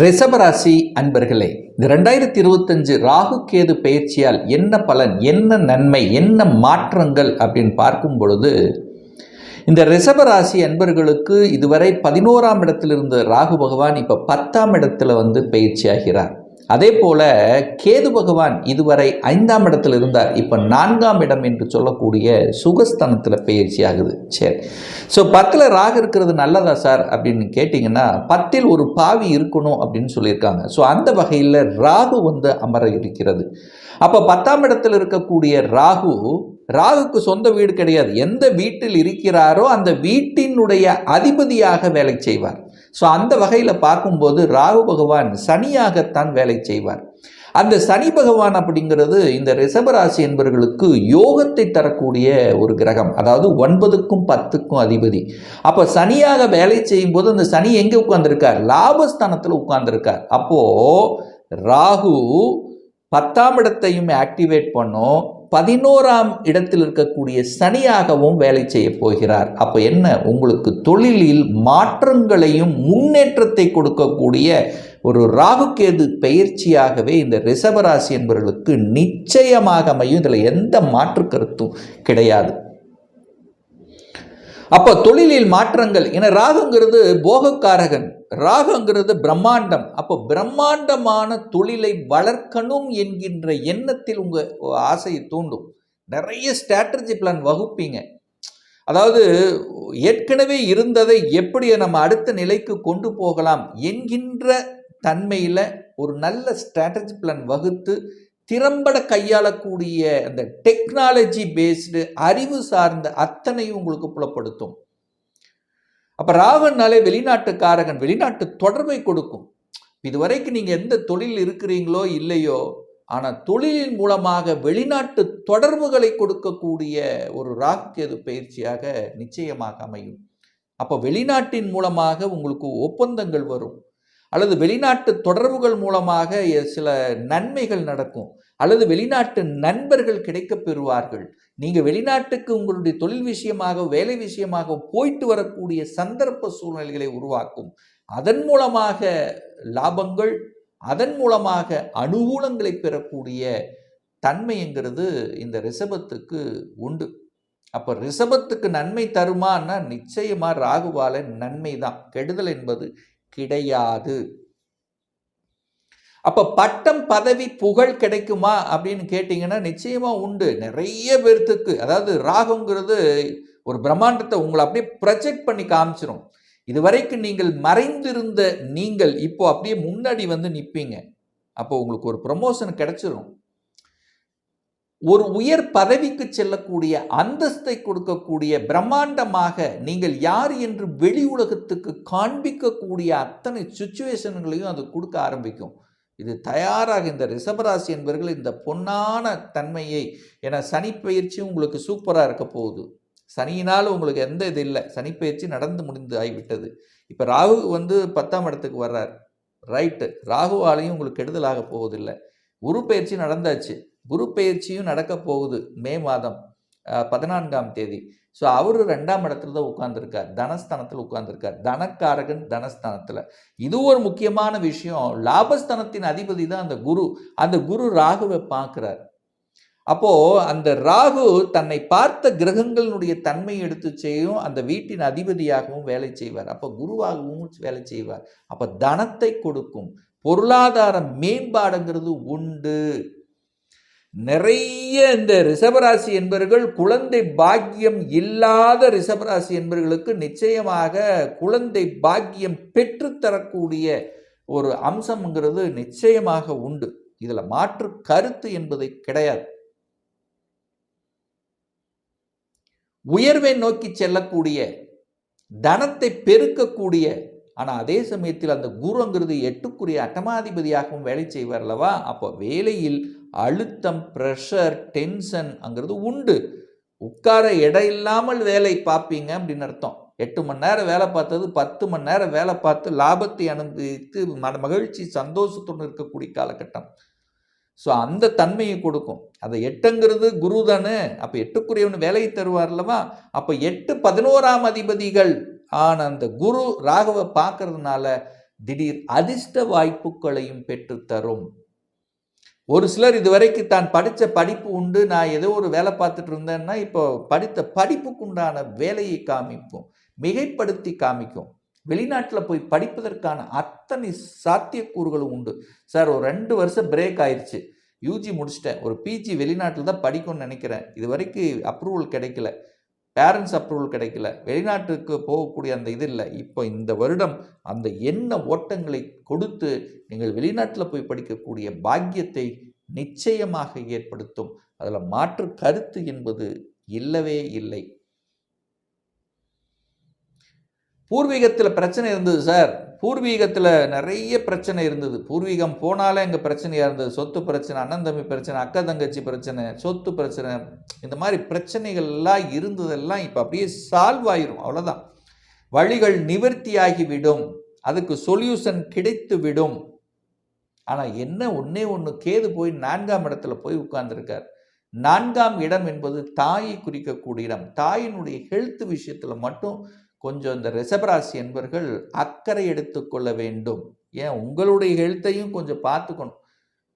ரிஷபராசி அன்பர்களே இந்த ரெண்டாயிரத்தி இருபத்தஞ்சு ராகு கேது பயிற்சியால் என்ன பலன் என்ன நன்மை என்ன மாற்றங்கள் அப்படின்னு பார்க்கும் பொழுது இந்த ரிஷபராசி அன்பர்களுக்கு இதுவரை பதினோராம் இடத்தில் இருந்த ராகு பகவான் இப்போ பத்தாம் இடத்துல வந்து பயிற்சியாகிறார். அதே போல கேது பகவான் இதுவரை ஐந்தாம் இடத்தில் இருந்தார். இப்போ நான்காம் இடம் என்று சொல்லக்கூடிய சுகஸ்தானத்தில் பயிற்சி ஆகுது. சரி. ஸோ பத்தில் ராகு இருக்கிறது நல்லதா சார் அப்படின்னு கேட்டிங்கன்னா பத்தில் ஒரு பாவி இருக்கணும் அப்படின்னு சொல்லியிருக்காங்க. ஸோ அந்த வகையில் ராகு வந்து அமர இருக்கிறது. அப்போ பத்தாம் இடத்தில் இருக்கக்கூடிய ராகு ராகுக்கு சொந்த வீடு கிடையாது. எந்த வீட்டில் இருக்கிறாரோ அந்த வீட்டினுடைய அதிபதியாக வேலை செய்வார். ஸோ அந்த வகையில் பார்க்கும்போது ராகு பகவான் சனியாகத்தான் வேலை செய்வார். அந்த சனி பகவான் அப்படிங்கிறது இந்த ரிஷபராசி என்பவர்களுக்கு யோகத்தை தரக்கூடிய ஒரு கிரகம். அதாவது ஒன்பதுக்கும் பத்துக்கும் அதிபதி. அப்போ சனியாக வேலை செய்யும் போது அந்த சனி எங்கே உட்கார்ந்துருக்கார்? லாபஸ்தானத்தில் உட்கார்ந்துருக்கார். அப்போது ராகு பத்தாம் இடத்தையும் ஆக்டிவேட் பண்ணும். பதினோராம் இடத்தில் இருக்கக்கூடிய சனியாகவும் வேலை செய்ய போகிறார். அப்போ என்ன? உங்களுக்கு தொழிலில் மாற்றங்களையும் முன்னேற்றத்தை கொடுக்கக்கூடிய ஒரு ராகுகேது பயிற்சியாகவே இந்த ரிஷபராசி என்பவர்களுக்கு நிச்சயமாக அமையும். இதில் எந்த மாற்று கருத்தும் கிடையாது. அப்போ தொழிலில் மாற்றங்கள் ஏன்னா ராகுங்கிறது போகக்காரகன். ராகங்கிறது பிரம்மாண்டம். அப்போ பிரம்மாண்டமான தொழிலை வளர்க்கணும் என்கின்ற எண்ணத்தில் உங்கள் ஆசையை தூண்டும். நிறைய ஸ்ட்ராட்டஜி பிளான் வகுப்பீங்க. அதாவது ஏற்கனவே இருந்ததை எப்படி நம்ம அடுத்த நிலைக்கு கொண்டு போகலாம் என்கின்ற தன்மையில் ஒரு நல்ல ஸ்ட்ராட்டஜி பிளான் வகுத்து திறம்பட கையாளக்கூடிய அந்த டெக்னாலஜி பேஸ்டு அறிவு சார்ந்த அத்தனையும் உங்களுக்கு புலப்படுத்தும். அப்போ ராகுனாலே வெளிநாட்டுக்காரகன் வெளிநாட்டு தொடர்பை கொடுக்கும். இதுவரைக்கும் நீங்கள் எந்த தொழில் இருக்கிறீங்களோ இல்லையோ ஆனால் தொழிலின் மூலமாக வெளிநாட்டு தொடர்புகளை கொடுக்கக்கூடிய ஒரு ராக்கேது பயிற்சியாக நிச்சயமாக அமையும். அப்போ வெளிநாட்டின் மூலமாக உங்களுக்கு ஒப்பந்தங்கள் வரும். அல்லது வெளிநாட்டு தொடர்புகள் மூலமாக சில நன்மைகள் நடக்கும். அல்லது வெளிநாட்டு நண்பர்கள் கிடைக்கப் பெறுவார்கள். நீங்கள் வெளிநாட்டுக்கு உங்களுடைய தொழில் விஷயமாக வேலை விஷயமாக போயிட்டு வரக்கூடிய சந்தர்ப்ப சூழ்நிலைகளை உருவாக்கும். அதன் மூலமாக லாபங்கள் அதன் மூலமாக அனுகூலங்களை பெறக்கூடிய தன்மைங்கிறது இந்த ரிஷபத்துக்கு உண்டு. அப்போ ரிஷபத்துக்கு நன்மை தருமான்னா நிச்சயமாக ராகுவால நன்மை தான். கெடுதல் என்பது கிடையாது. அப்போ பட்டம் பதவி புகழ் கிடைக்குமா அப்படின்னு கேட்டிங்கன்னா நிச்சயமாக உண்டு. நிறைய பேர்த்துக்கு அதாவது ராகுங்கிறது ஒரு பிரம்மாண்டத்தை உங்களை அப்படியே ப்ரொஜெக்ட் பண்ணி காமிச்சிரும். இதுவரைக்கும் நீங்கள் மறைந்திருந்த நீங்கள் இப்போ அப்படியே முன்னாடி வந்து நிற்பீங்க அப்போ உங்களுக்கு ஒரு ப்ரமோஷன் கிடைச்சிரும். ஒரு உயர் பதவிக்கு செல்லக்கூடிய அந்தஸ்தை கொடுக்கக்கூடிய பிரம்மாண்டமாக நீங்கள் யார் என்று வெளி உலகத்துக்கு காண்பிக்கக்கூடிய அத்தனை சுச்சுவேஷன்களையும் அது கொடுக்க ஆரம்பிக்கும். இது தயாராக இந்த ரிஷபராசி என்பவர்கள் இந்த பொன்னான தன்மையை என சனி உங்களுக்கு சூப்பராக இருக்க போகுது. சனியினால் உங்களுக்கு எந்த இது இல்லை. சனிப்பயிற்சி நடந்து முடிந்து ஆகிவிட்டது. இப்போ ராகு வந்து பத்தாம் இடத்துக்கு வர்றார். ரைட்டு ராகுவாலையும் உங்களுக்கு கெடுதலாக போவதில்லை. குரு பயிற்சி நடந்தாச்சு. குரு பயிற்சியும் நடக்க போகுது. மே மாதம். பதினான்காம் தேதி. ஸோ அவர் ரெண்டாம் இடத்துல தான் உட்காந்துருக்கார் தனஸ்தானத்தில் உட்காந்துருக்கார் தனக்காரகன் தனஸ்தானத்தில். இது ஒரு முக்கியமான விஷயம். லாபஸ்தானத்தின் அதிபதி தான் அந்த குரு. அந்த குரு ராகுவை பார்க்குறார். அப்போது அந்த ராகு தன்னை பார்த்த கிரகங்களினுடைய தன்மை எடுத்து செய்யும் அந்த வீட்டின் அதிபதியாகவும் வேலை செய்வார். அப்போ குருவாகவும் வேலை செய்வார். அப்போ தனத்தை கொடுக்கும் பொருளாதார மேம்பாடுங்கிறது உண்டு. நிறைய இந்த ரிஷபராசி என்பவர்கள் குழந்தை பாக்கியம் இல்லாத ரிஷபராசி என்பவர்களுக்கு நிச்சயமாக குழந்தை பாக்கியம் பெற்றுத்தரக்கூடிய ஒரு அம்சம்ங்கிறது நிச்சயமாக உண்டு. இதில் மாற்று கருத்து என்பது கிடையாது. உயர்வை நோக்கி செல்லக்கூடிய தனத்தை பெருக்கக்கூடிய ஆனால் அதே சமயத்தில் அந்த குருங்கிறது எட்டுக்குரிய அட்டமாதிபதியாகவும் வேலை செய்வார் அல்லவா? அப்போ வேலையில் அழுத்தம் ப்ரெஷர் டென்ஷன் அங்கிறது உண்டு. உட்கார இடம் இல்லாமல் வேலை பார்ப்பீங்க அப்படின்னு அர்த்தம். எட்டு மணி நேரம் வேலை பார்த்தது பத்து மணி நேரம் வேலை பார்த்து லாபத்தை அனுபவித்து மகிழ்ச்சி சந்தோஷத்துடன் இருக்கக்கூடிய காலகட்டம். ஸோ அந்த தன்மையை கொடுக்கும். அதை எட்டுங்கிறது குரு தானே. அப்போ எட்டுக்குரியவன் வேலையை தருவார் அப்போ எட்டு பதினோராம் அதிபதிகள் ஆன அந்த குரு ராகவை பார்க்கறதுனால திடீர் அதிர்ஷ்ட வாய்ப்புகளையும் பெற்றுத்தரும். ஒரு சிலர் இதுவரைக்கும் தான் படித்த படிப்பு உண்டு. நான் ஏதோ ஒரு வேலை பார்த்துட்டு இருந்தேன்னா இப்போ படித்த படிப்புக்கு உண்டான வேலையை காமிக்கும் மிகைப்படுத்தி காமிக்கும். வெளிநாட்டில் போய் படிப்பதற்கான அத்தனை சாத்தியக்கூறுகளும் உண்டு. சார் ஒரு ரெண்டு வருஷம் பிரேக் ஆயிடுச்சு யூஜி முடிச்சிட்டேன். ஒரு பிஜி வெளிநாட்டில் தான் படிக்கணும்னு நினைக்கிறேன். இது வரைக்கும் அப்ரூவல் கிடைக்கல. பேரண்ட்ஸ் அப்ரூவல் கிடைக்கல. வெளிநாட்டுக்கு போகக்கூடிய அந்த இது இல்லை. இப்போ இந்த வருடம் அந்த எண்ண ஓட்டங்களை கொடுத்து நீங்கள் வெளிநாட்டில் போய் படிக்கக்கூடிய பாக்கியத்தை நிச்சயமாக ஏற்படுத்தும். அதில் மாற்று கருத்து என்பது இல்லவே இல்லை. பூர்வீகத்தில் பிரச்சனை இருந்தது சார். பூர்வீகத்தில் நிறைய பிரச்சனை இருந்தது. பூர்வீகம் போனாலே எங்கள் பிரச்சனையாக இருந்தது. சொத்து பிரச்சனை அண்ணன் தம்பி பிரச்சனை அக்கா தங்கச்சி பிரச்சனை சொத்து பிரச்சனை இந்த மாதிரி பிரச்சனைகள்லாம் இருந்ததெல்லாம் இப்போ அப்படியே சால்வ் ஆயிரும். அவ்வளோதான் வழிகள் நிவர்த்தியாகி விடும் அதுக்கு சொல்யூஷன் கிடைத்து விடும் ஆனால் என்ன ஒன்றே ஒன்று கேது போய் நான்காம் இடத்துல போய் உட்கார்ந்துருக்கார். நான்காம் இடம் என்பது தாயை குறிக்கக்கூடிய இடம். தாயினுடைய ஹெல்த் விஷயத்தில் மட்டும் கொஞ்சம் இந்த ரிஷபராசி என்பர்கள் அக்கறை எடுத்துக்கொள்ள வேண்டும். ஏன்? உங்களுடைய ஹெல்த்தையும் கொஞ்சம் பார்த்துக்கணும்.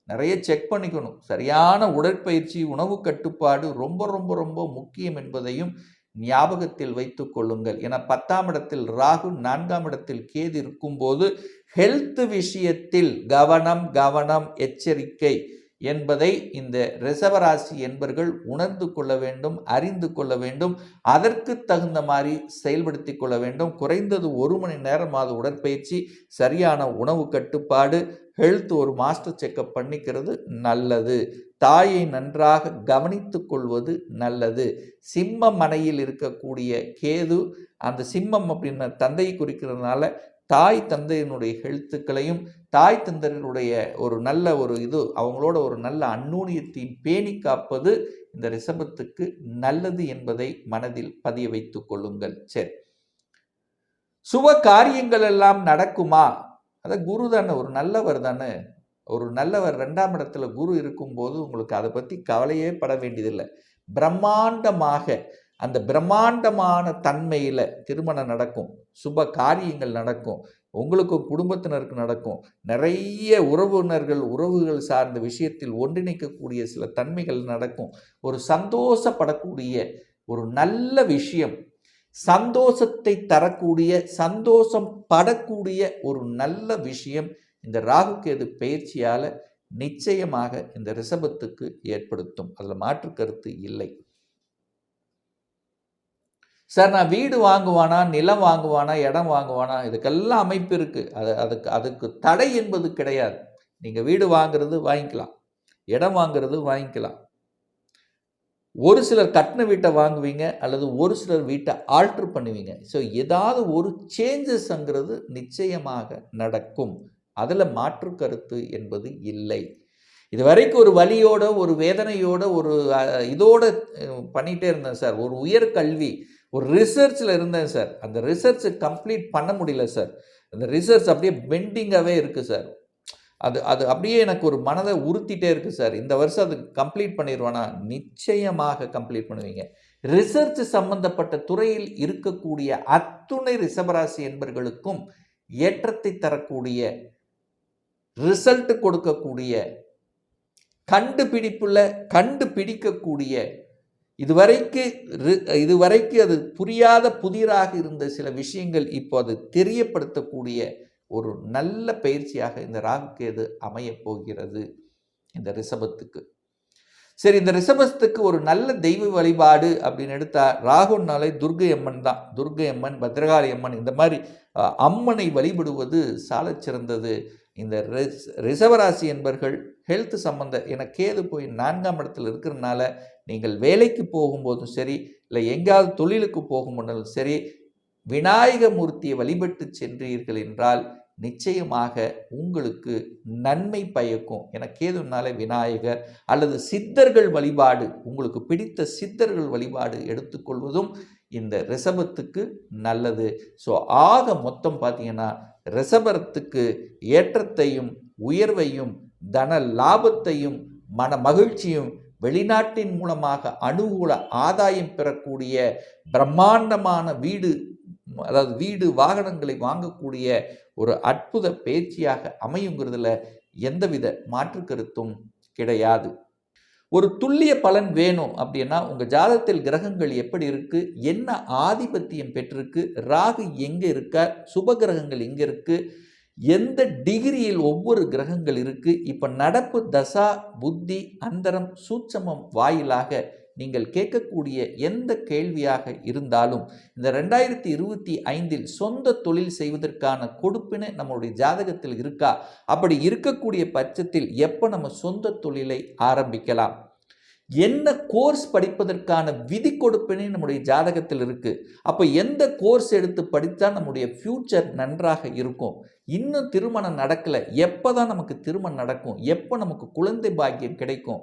நிறைய செக் பண்ணிக்கணும். சரியான உடற்பயிற்சி உணவு கட்டுப்பாடு ரொம்ப ரொம்ப ரொம்ப முக்கியம் என்பதையும் ஞாபகத்தில் வைத்து கொள்ளுங்கள். என பத்தாம் இடத்தில் ராகு நான்காம் இடத்தில் கேது இருக்கும்போது ஹெல்த் விஷயத்தில் கவனம் கவனம் எச்சரிக்கை. என்பதை இந்த ரிசவராசி என்பர்கள் உணர்ந்து கொள்ள வேண்டும் அறிந்து கொள்ள வேண்டும். அதற்கு தகுந்த மாதிரி செயல்படுத்தி கொள்ள வேண்டும். குறைந்தது ஒரு மணி நேரமாவது உடற்பயிற்சி சரியான உணவு கட்டுப்பாடு ஹெல்த் ஒரு மாஸ்டர் செக்கப் பண்ணிக்கிறது நல்லது. தாயை நன்றாக கவனித்து கொள்வது நல்லது. சிம்ம மனையில் இருக்கக்கூடிய கேது அந்த சிம்மம் அப்படின்ன தந்தையை குறிக்கிறதுனால தாய் தந்தையினுடைய ஹெல்த்துக்களையும் தாய் தந்தையினுடைய ஒரு நல்ல ஒரு இது அவங்களோட ஒரு நல்ல அந்நூனியத்தையும் பேணி காப்பது இந்த ரிஷபத்துக்கு நல்லது என்பதை மனதில் பதிய வைத்துக் கொள்ளுங்கள். சரி. சுப காரியங்கள் எல்லாம் நடக்குமா? அத குரு தானே ஒரு நல்லவர் தானே. ஒரு நல்லவர் ரெண்டாம் இடத்துல குரு இருக்கும்போது உங்களுக்கு அதை பற்றி கவலையே பட வேண்டியதில்லை. பிரம்மாண்டமாக அந்த பிரம்மாண்டமான தன்மையில் திருமணம் நடக்கும் சுப காரியங்கள் நடக்கும் உங்களுக்கும் குடும்பத்தினருக்கு நடக்கும் நிறைய உறவினர்கள் உறவுகள் சார்ந்த விஷயத்தில் ஒன்றிணைக்கக்கூடிய சில தன்மைகள் நடக்கும். ஒரு சந்தோஷப்படக்கூடிய ஒரு நல்ல விஷயம் சந்தோஷத்தை தரக்கூடிய சந்தோஷம் படக்கூடிய ஒரு நல்ல விஷயம் இந்த ராகுகேது பயிற்சியால் நிச்சயமாக இந்த ரிஷபத்துக்கு ஏற்படுத்தும். அதில் மாற்று கருத்து இல்லை. சார் நான் வீடு வாங்குவானா நிலம் வாங்குவானா இடம் வாங்குவானா இதுக்கெல்லாம் அமைப்பு இருக்குது அது அதுக்கு அதுக்கு தடை என்பது கிடையாது. நீங்கள் வீடு வாங்குறது வாங்கிக்கலாம். இடம் வாங்குறது வாங்கிக்கலாம். ஒரு சிலர் கட்டின வீட்டை வாங்குவீங்க அல்லது ஒரு சிலர் வீட்டை ஆல்ட்ரு பண்ணுவீங்க. ஸோ ஏதாவது ஒரு சேஞ்சஸ்ங்கிறது நிச்சயமாக நடக்கும். அதில் மாற்று கருத்து என்பது இல்லை. இது வரைக்கும் ஒரு வழியோட ஒரு வேதனையோட ஒரு இதோட பண்ணிகிட்டே இருந்தேன் சார். ஒரு உயர் கல்வி ஒரு ரிசர்ச்சில் இருந்தேன் சார் அந்த ரிசர்ச் கம்ப்ளீட் பண்ண முடியல சார் அந்த ரிசர்ச் அப்படியே பெண்டிங்காகவே இருக்குது சார் அது அது அப்படியே எனக்கு ஒரு மனதை உறுத்திட்டே இருக்குது சார் இந்த வருஷம் அது கம்ப்ளீட் பண்ணிடுவானா நிச்சயமாக கம்ப்ளீட் பண்ணுவீங்க. ரிசர்ச் சம்பந்தப்பட்ட துறையில் இருக்கக்கூடிய அத்துணை ரிசபராசி என்பர்களுக்கும் ஏற்றத்தை தரக்கூடிய ரிசல்ட் கொடுக்கக்கூடிய கண்டுபிடிப்புல கண்டுபிடிக்கக்கூடிய இதுவரைக்கு இதுவரைக்கு அது புரியாத புதிராக இருந்த சில விஷயங்கள் இப்போ அது தெரியப்படுத்தக்கூடிய ஒரு நல்ல பயிற்சியாக இந்த ராகுக்கேது அமையப் போகிறது இந்த ரிஷபத்துக்கு. சரி இந்த ரிஷபத்துக்கு ஒரு நல்ல தெய்வ வழிபாடு அப்படின்னு எடுத்தால் ராகுனாலே துர்கை அம்மன் தான். துர்கை அம்மன் பத்ரகாளி அம்மன் இந்த மாதிரி அம்மனை வழிபடுவது சாலச் சிறந்தது இந்த ரிசவராசி என்பர்கள் ஹெல்த் சம்மந்த என கேது போய் நான்காம் இடத்துல இருக்கிறதுனால நீங்கள் வேலைக்கு போகும்போதும் சரி இல்லை எங்கேயாவது தொழிலுக்கு போகும்போதும் சரி விநாயக மூர்த்தியை வழிபட்டு சென்றீர்கள் என்றால் நிச்சயமாக உங்களுக்கு நன்மை பயக்கும். என ஏதுனாலே விநாயகர் அல்லது சித்தர்கள் வழிபாடு உங்களுக்கு பிடித்த சித்தர்கள் வழிபாடு எடுத்துக்கொள்வதும் இந்த ரிசபத்துக்கு நல்லது. ஸோ ஆக மொத்தம் பார்த்தீங்கன்னா ரிசபரத்துக்கு ஏற்றத்தையும் உயர்வையும் தன லாபத்தையும் மன மகிழ்ச்சியும் வெளிநாட்டின் மூலமாக அனுகூல ஆதாயம் பெறக்கூடிய பிரம்மாண்டமான வீடு அதாவது வீடு வாகனங்களை வாங்கக்கூடிய ஒரு அற்புத பேச்சியாக அமையுங்கிறதுல எந்தவித மாற்று கருத்தும் கிடையாது. ஒரு துல்லிய பலன் வேணும் அப்படின்னா உங்கள் ஜாதகத்தில் கிரகங்கள் எப்படி இருக்குது என்ன ஆதிபத்தியம் பெற்றிருக்கு? ராகு எங்கே இருக்க? சுப கிரகங்கள் எங்கே இருக்குது எந்த டிகிரியில் ஒவ்வொரு கிரகங்கள் இருக்குது இப்போ நடப்பு தசா புத்தி அந்தரம் சூட்சமம் வாயிலாக நீங்கள் கேட்கக்கூடிய எந்த கேள்வியாக இருந்தாலும் இந்த ரெண்டாயிரத்தி இருபத்தி ஐந்தில் சொந்த தொழில் செய்வதற்கான கொடுப்பினை நம்மளுடைய ஜாதகத்தில் இருக்கா? அப்படி இருக்கக்கூடிய பட்சத்தில் எப்போ நம்ம சொந்த தொழிலை ஆரம்பிக்கலாம்? என்ன கோர்ஸ் படிப்பதற்கான விதி கொடுப்பினை நம்முடைய ஜாதகத்தில் இருக்குது அப்போ எந்த கோர்ஸ் எடுத்து படித்தா நம்முடைய ஃப்யூச்சர் நன்றாக இருக்கும்? இன்னும் திருமணம் நடக்கலை. எப்போ தான் நமக்கு திருமணம் நடக்கும்? எப்போ நமக்கு குழந்தை பாக்கியம் கிடைக்கும்?